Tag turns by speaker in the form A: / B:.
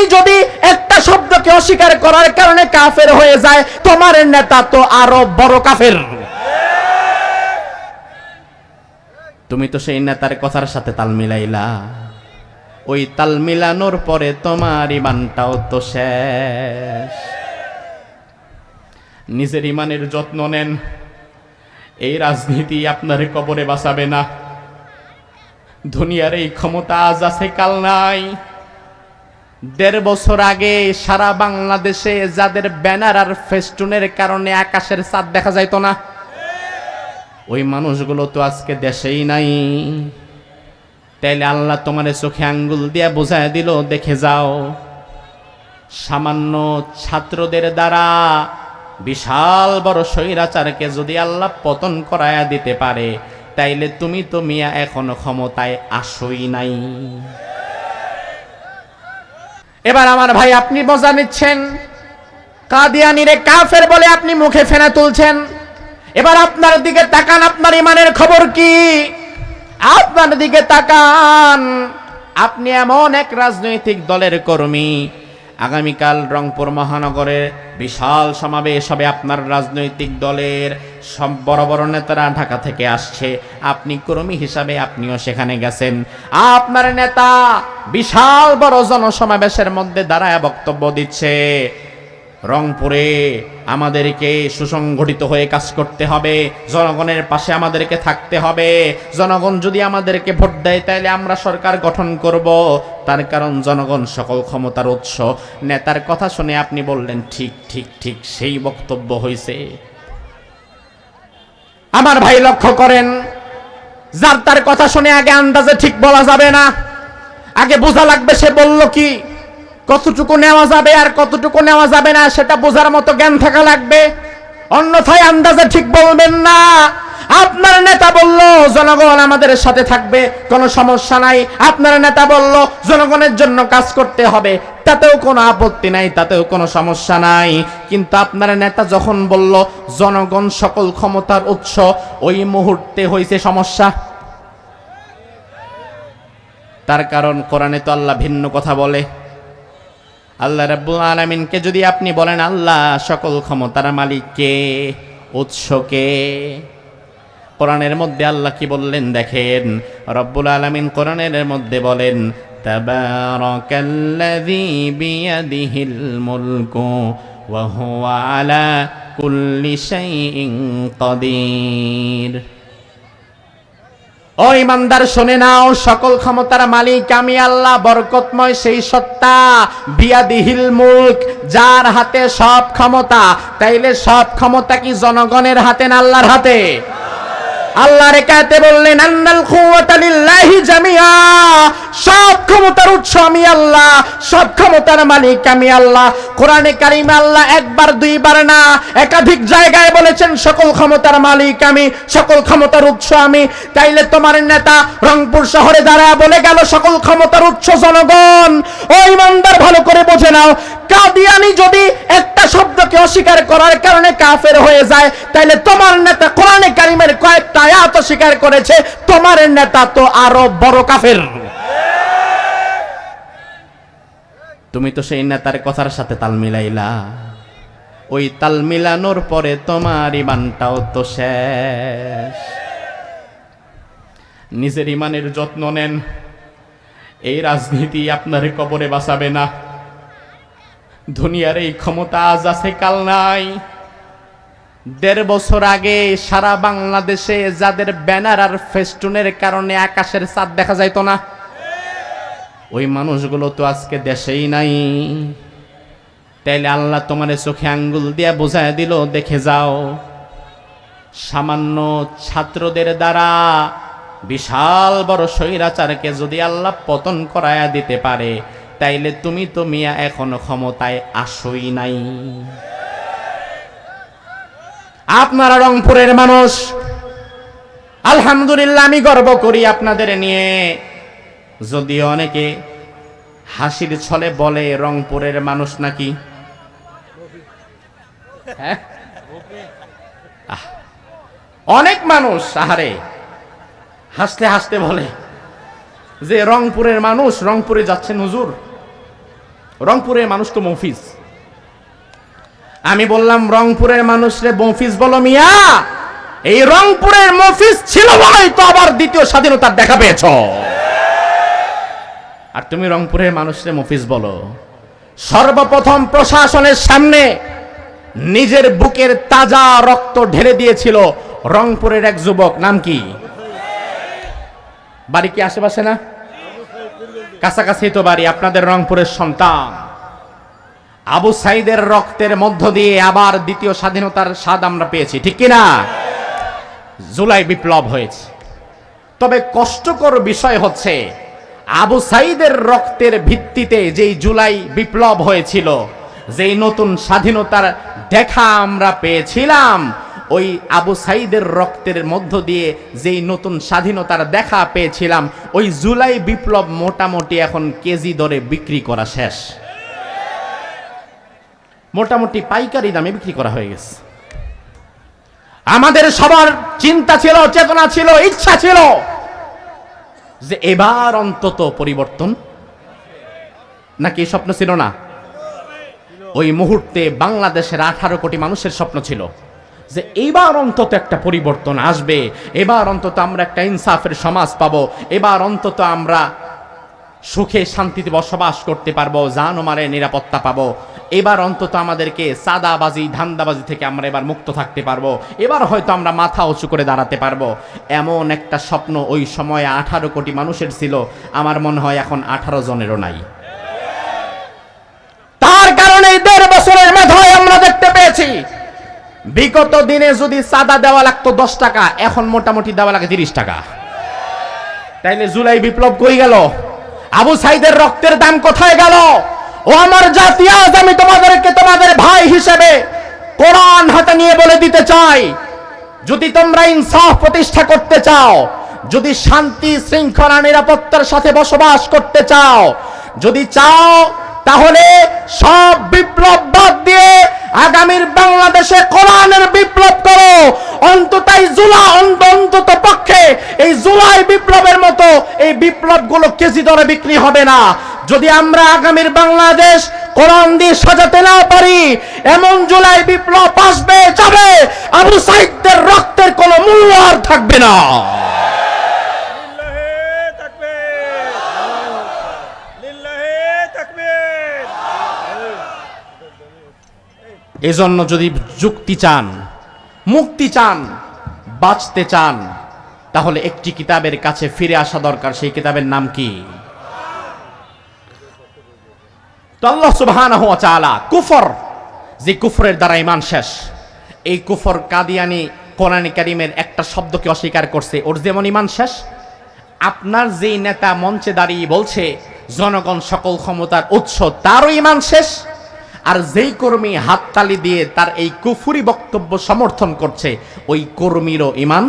A: কাদিয়ানি যদি একটা শব্দকে অস্বীকার করার কারণে কাফের হয়ে যায়, তোমার নেতা তো আরও বড় কাফের। তুমি তো সেই নেতার কথার সাথে তাল মিলাইলা। ওই তাল মিলানোর পরে তোমার ইমানটাও তো শেষ। নিজের ইমানের যত্ন নেন। এই রাজনীতি আপনার কবরে বাঁচাবে না। দুনিয়ার এই ক্ষমতা আজ আছে, কাল নাই। দেড় বছর আগে সারা বাংলাদেশে যাদের ব্যানার আর ফেস্টুনের কারণে আকাশের চাঁদ দেখা যাইতো না, ওই মানুষগুলো তো আজকে দেশেই নাই। তাইলে আল্লাহ তোমার চোখে আঙ্গুল দিয়া বোঝায় দিল, দেখে যাও। সামান্য ছাত্রদের দ্বারা বিশাল বড় স্বৈরাচারকে যদি আল্লাহ পতন করায়া দিতে পারে, তাইলে তুমি তো মিয়া এখনও ক্ষমতায় আসই নাই। এবার আমার ভাই আপনি মজা নিচ্ছেন। কাদিয়ানিরে কাফের বলে আপনি মুখে ফেনা তুলছেন। এবার আপনার দিকে তাকান, আপনার ইমানের খবর কি? আপনার দিকে তাকান। আপনি এমন এক রাজনৈতিক দলের কর্মী। আগামীকাল রংপুর মহানগরে বিশাল সমাবেশ হবে আপনার রাজনৈতিক দলের। সব বড় বড় নেতারা ঢাকা থেকে আসছে। আপনি কর্মী হিসাবে আপনিও সেখানে গেছেন। আপনার নেতা বিশাল বড় জনসমাবেশের মধ্যে দাঁড়ায় বক্তব্য দিচ্ছে। রংপুরে আমাদেরকে সুসংগঠিত হয়ে কাজ করতে হবে, জনগণের পাশে আমাদেরকে থাকতে হবে। জনগণ যদি আমাদেরকে ভোট দেয়, তাহলে আমরা সরকার গঠন করব। তার কারণ জনগণ সকল ক্ষমতার উৎস। নেতার কথা শুনে আপনি বললেন, ঠিক ঠিক ঠিক, সেই বক্তব্য হয়েছে আমার ভাই লক্ষ্য করেন, যার তার কথা শুনে আগে আন্দাজে ঠিক বলা যাবে না। আগে বোঝা লাগবে সে বলল কি? কতটুকু নেওয়া যাবে আর কতটুকু নেওয়া যাবে না, সেটা বোঝার মতো জ্ঞান থাকা লাগবে। অন্যথায় আন্দাজে ঠিক বলবেন না। আপনার নেতা বলল, জনগণ আমাদের সাথে থাকবে, কোনো সমস্যা নাই। আপনার নেতা বলল, জনগণের জন্য কাজ করতে হবে। তাতেও কোনো আপত্তি নাই, তাতেও কোনো সমস্যা নাই। কিন্তু আপনার নেতা যখন বলল, জনগণ সকল ক্ষমতার উৎস, ওই মুহূর্তে হয়েছে সমস্যা। তার কারণ কোরআনে তো আল্লাহ ভিন্ন কথা বলে। আল্লাহ রাব্বুল আলামিনকে যদি আপনি বলেন, আল্লাহ, সকল ক্ষমতার মালিককে উৎসকে কোরআনের মধ্যে আল্লাহ কি বললেন দেখেন? রব্বুল আলামিন কোরআনের মধ্যে বলেন, তাবারাকাল্লাযী বিয়াদিহিল মুলকু ওয়া হুয়া আলা কুল্লি শাইইন কাদির। ও ইমানদার, শুনে নাও, সকল ক্ষমতার মালিক আমি আল্লাহ, বরকতময় সেই সত্তা, বিয়াদিহিল মুলক, যার হাতে সব ক্ষমতা। তাইলে সব ক্ষমতা কি জনগণের হাতে না আল্লাহর হাতে? আল্লাহর একাতে বললেন, আন্নাল কুওয়াতা লিল্লাহি জামিআ। সব ক্ষমতার উৎস আমি আল্লাহ, সব ক্ষমতার মালিক আমি আল্লাহ। কোরআনে কারিমে আল্লাহ একবার, দুইবার না, একাধিক জায়গায় বলেছেন, সকল ক্ষমতার মালিক আমি, সকল ক্ষমতার উৎস আমি। তাইলে তোমার নেতা রংপুর শহরে দাঁড়ায় বলে গেল, সকল ক্ষমতার উৎস জনগণ। ও ইমানদার, ভালো করে বোঝে নাও, কাদিয়ানি যদি একটা শব্দকে অস্বীকার করার কারণে কাফের হয়ে যায়। তাইলে তোমার নেতা কোরআনে কারিমের কয়েকটা আয়াত স্বীকার করেছে, তোমার নেতা তো আরও বড় কাফের। তুমি তো সেই নেতার কথার সাথে তাল মিলাইলা। ওই তাল মিলানোর পরে তোমার ইমানটাও তো শেষ। নিজের ইমানের যত্ন নেন। এই রাজনীতি আপনার কবরে বাঁচাবে না। দুনিয়ার এই ক্ষমতা আজ আছে, কাল নাই। দেড় বছর আগে সারা বাংলাদেশে যাদের ব্যানার আর ফেস্টুনের কারণে আকাশের চাঁদ দেখা যাইতো না, ওই মানুষগুলো তো আজকে দেশেই নাই। তাইলে আল্লাহ তোমার চোখে আঙ্গুল দিয়া বোঝায় দিল, দেখে যাও। সামান্য ছাত্রদের দ্বারা বিশাল বড় স্বৈরাচারকে যদি আল্লাহ পতন করায়া দিতে পারে তাইলে তুমি তো মিয়া এখনও ক্ষমতায় আসই নাই। আপনারা রংপুরের মানুষ, আলহামদুলিল্লাহ আমি গর্ব করি আপনাদের নিয়ে। যদিও অনেকে হাসির ছলে বলে রংপুরের মানুষ নাকি? হ্যাঁ? অনেক মানুষ, আহারে, হাসতে হাসতে বলে যে রংপুরের মানুষ, রংপুরে যাচ্ছে হুজুর রংপুরের মানুষ তো মফিজ। আমি বললাম, রংপুরের মানুষরে মফিজ বলো মিয়া। এই রংপুরের মফিজ ছিল বলেই তো আবার দ্বিতীয় স্বাধীনতার দেখা পেয়েছ। আর তুমি রংপুরের মানুষরে মফিজ বলো। সর্বপ্রথম প্রশাসনের সামনে নিজের বুকের তাজা রক্ত ঢেলে দিয়েছিল রংপুরের এক যুবক। নাম কি? বাড়ি কি আশেপাশে না? কাছাকাছি তো বাড়ি, আপনাদের রংপুরের সন্তান। আবু সাইদের রক্তের মধ্য দিয়ে আবার দ্বিতীয় স্বাধীনতার স্বাদ আমরা পেয়েছি, ঠিক কি না জুলাই বিপ্লব হয়েছে। তবে কষ্টকর বিষয় হচ্ছে, আবু সাইদের রক্তের ভিত্তিতে যেই জুলাই বিপ্লব হয়েছিল, যেই নতুন স্বাধীনতার দেখা আমরা পেয়েছিলাম ওই আবু সাইদের রক্তের মধ্য দিয়ে যেই নতুন স্বাধীনতার দেখা পেয়েছিলাম, ওই জুলাই বিপ্লব মোটামুটি এখন কেজি দরে বিক্রি করা শেষ। মোটামুটি পাইকারি দামে বিক্রি করা হয়ে গেছে। আমাদের সবার চিন্তা ছিল, চেতনা ছিল, ইচ্ছা ছিল যে এবার অন্তত পরিবর্তন। নাকি স্বপ্ন ছিল না? ওই মুহূর্তে বাংলাদেশের আঠারো কোটি মানুষের স্বপ্ন ছিল। যে এবার অন্তত একটা পরিবর্তন আসবে, এবার অন্তত আমরা একটা ইনসাফের সমাজ পাবো, এবার অন্তত আমরা সুখে শান্তিতে বসবাস করতে পারব জান ও মারের নিরাপত্তা পাবো। এবার অন্তত আমাদেরকে সাদাবাজি, ধান্দাবাজি থেকে আমরা এবার মুক্ত থাকতে পারব। এবার হয়তো আমরা মাথা উঁচু করে দাঁড়াতে পারব। এমন একটা স্বপ্ন ওই সময়ে আঠারো কোটি মানুষের ছিল, আমার মনে হয় এখন আঠারো জনেরও নাই। তার কারণে দেড় বছরের মেধায় আমরা দেখতে পেয়েছি বিগত দিনে যদি সাদা দেওয়া লাগতো দশ টাকা, এখন মোটামুটি দেওয়া লাগে তিরিশ টাকা। তাইলে জুলাই বিপ্লব কই গেল? আবু সাইদের রক্তের দাম কোথায় গেল? ও আমার জাতি, আজ আমি তোমাদেরকে তোমাদের ভাই হিসেবে কোরআন হাতে নিয়ে বলে দিতে চাই। যদি তোমরা ইনসাফ প্রতিষ্ঠা করতে চাও, যদি শান্তি, শৃঙ্খলা, নিরাপত্তার সাথে বসবাস করতে চাও, যদি চাও তাহলে সব বিপ্লব বাদ দিয়ে আগামীর বাংলাদেশে কোরআনের বিপ্লব করো। অন্তত জুলা অন্ত অন্তত পক্ষে এই জুলাই বিপ্লবের মতো এই বিপ্লবগুলো কেজি দরে বিক্রি হবে না। যদি আমরা আগামীর বাংলাদেশ কোরআন দিয়ে সাজাতে না পারি, এমন জুলাই বিপ্লব আসবে যাবে, আবু সাইদদের রক্তের কোনো মূল্য আর থাকবে না। এজন্য যদি যুক্তি চান, মুক্তি চান, বাঁচতে চান, তাহলে একটি কিতাবের কাছে ফিরে আসা দরকার। সেই কিতাবের নাম কি? তো আল্লাহ সুবহানাহু ওয়া কুফর, যে কুফরের দ্বারা ইমান শেষ, এই কুফর কাদিয়ানি কোরআন কারিমের একটা শব্দকে অস্বীকার করছে। ওর যেমন ইমান শেষ, আপনার যেই নেতা মঞ্চে দাঁড়িয়ে বলছে, জনগণ সকল ক্ষমতার উৎস, তারও ইমান শেষ আর যেই কর্মী হাততালি দিয়ে তার এই কুফুরি বক্তব্য সমর্থন করছে ওই কর্মীরও ইমান